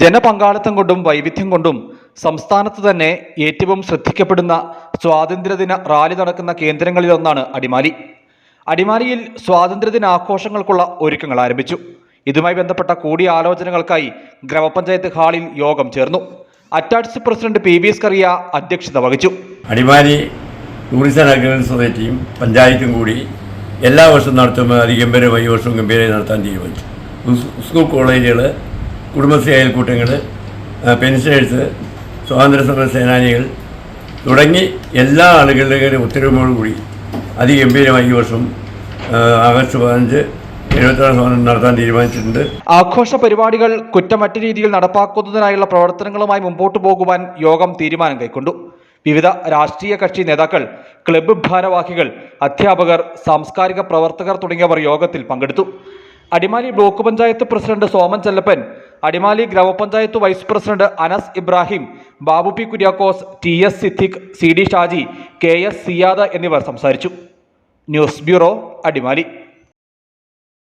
ജനപങ്കാളിത്തം കൊണ്ടും വൈവിധ്യം കൊണ്ടും സംസ്ഥാനത്ത് തന്നെ ഏറ്റവും ശ്രദ്ധിക്കപ്പെടുന്ന സ്വാതന്ത്ര്യദിന റാലി നടക്കുന്ന കേന്ദ്രങ്ങളിലൊന്നാണ് അടിമാലി. അടിമാലിയിൽ സ്വാതന്ത്ര്യദിനാഘോഷങ്ങൾക്കുള്ള ഒരുക്കങ്ങൾ ആരംഭിച്ചു. ഇതുമായി ബന്ധപ്പെട്ട കൂടിയാലോചനകൾക്കായി ഗ്രാമപഞ്ചായത്ത് ഹാളിൽ യോഗം ചേർന്നു. അറ്റാച്ച് പ്രസിഡന്റ് പി സ്കറിയ അധ്യക്ഷത വഹിച്ചു. അടിമാലി ടൂറിസം അഗ്രഹൻ സൊസൈറ്റിയും പഞ്ചായത്തും കൂടി എല്ലാ വർഷവും നടത്തുമ്പോൾ അതിഗംഭീരമായി വർഷവും ഗംഭീരമായി നടത്താൻ തീരുമാനിച്ചു. സ്കൂൾ കോളേജുകൾ കുടുംബശ്രീ അയൽക്കൂട്ടങ്ങൾ പെൻഷനേഴ്സ് സ്വാതന്ത്ര്യ സമര സേനാനികൾ തുടങ്ങി എല്ലാ ആളുകളുടെയും ഉത്തരവുകളോടുകൂടി അതിഗംഭീരമായി ഈ വർഷം ആഗസ്റ്റ് പതിനഞ്ച് നടത്താൻ തീരുമാനിച്ചിട്ടുണ്ട്. ആഘോഷ പരിപാടികൾ കുറ്റമറ്റ രീതിയിൽ നടപ്പാക്കുന്നതിനായുള്ള പ്രവർത്തനങ്ങളുമായി മുമ്പോട്ടു പോകുവാൻ യോഗം തീരുമാനം കൈക്കൊണ്ടു. വിവിധ രാഷ്ട്രീയ കക്ഷി നേതാക്കൾ ക്ലബ്ബ് ഭാരവാഹികൾ അധ്യാപകർ സാംസ്കാരിക പ്രവർത്തകർ തുടങ്ങിയവർ യോഗത്തിൽ പങ്കെടുത്തു. Adimali block panchayat president Soman Chellappan Adimali grama panchayat vice president Anas Ibrahim Babu P Kuriakose T S Siddique C D Shaji K S Siyad എന്നിവർ സംസാരിച്ചു. News bureau Adimali.